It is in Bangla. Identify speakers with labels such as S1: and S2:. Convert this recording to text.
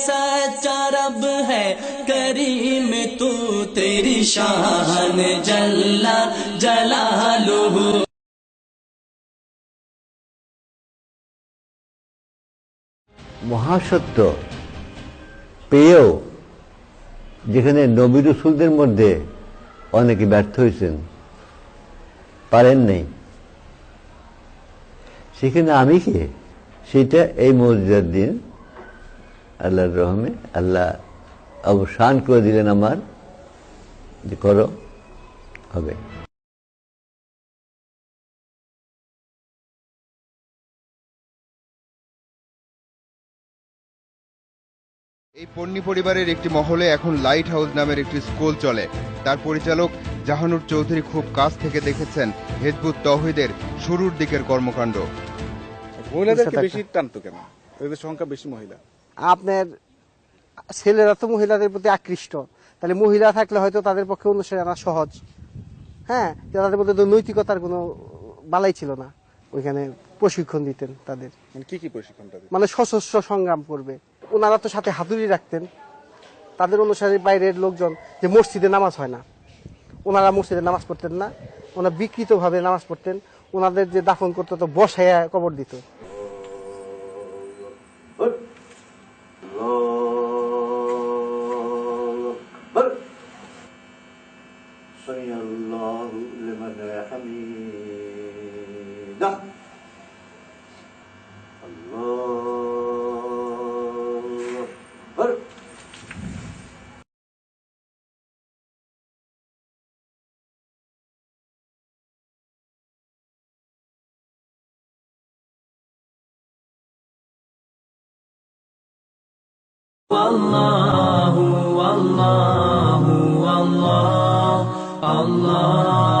S1: सच्चा रब है करीम तू तेरी शान जल्ला जलालुहु
S2: মহাসত্য পেয়েও যেখানে নবী রসুলদের মধ্যে অনেকে ব্যর্থ হয়েছেন পারেন নাই সেখানে আমি কে সেটা এই মসজিদের দিন আল্লাহর রহমে আল্লাহ অবসান করে দিলেন আমার যে করো হবে।
S3: এই পন্নী পরিবারের একটি মহলে এখন লাইট হাউস নামের একটি স্কুল চলে। তার পরিচালক জাহানুর চৌধুরী খুব কাছ থেকে দেখেছেন হেজবুত তহিদের শুরুর দিকের কর্মকাণ্ড।
S4: মহিলাদেরকে বেশি টানতো কেন? এদের সংখ্যা বেশি মহিলা।
S5: আপনার ছেলেরা তো মহিলাদের প্রতি আকৃষ্ট। তাহলে মহিলা থাকলে হয়তো তাদের পক্ষে অনুসারে আনা সহজ। হ্যাঁ তাদের মধ্যে তো নৈতিকতার কোনো বালাই ছিল না। ওইখানে প্রশিক্ষণ দিতেন তাদের।
S4: মানে কি কি প্রশিক্ষণ
S5: মানে সশস্ত্র সংগ্রাম করবে। ওনারা তো সাথে হাতুড়ি রাখতেন। তাদের অনুসারে বাইরের লোকজন যে মসজিদে নামাজ হয় না। ওনারা মসজিদে নামাজ পড়তেন না। ওনারা বিকৃতভাবে নামাজ পড়তেন। ওনাদের যে দাফন করতো তো বসাইয়া কবর দিত।
S2: سمع الله لمن حميده. الله أكبر.
S1: والله والله. Allah.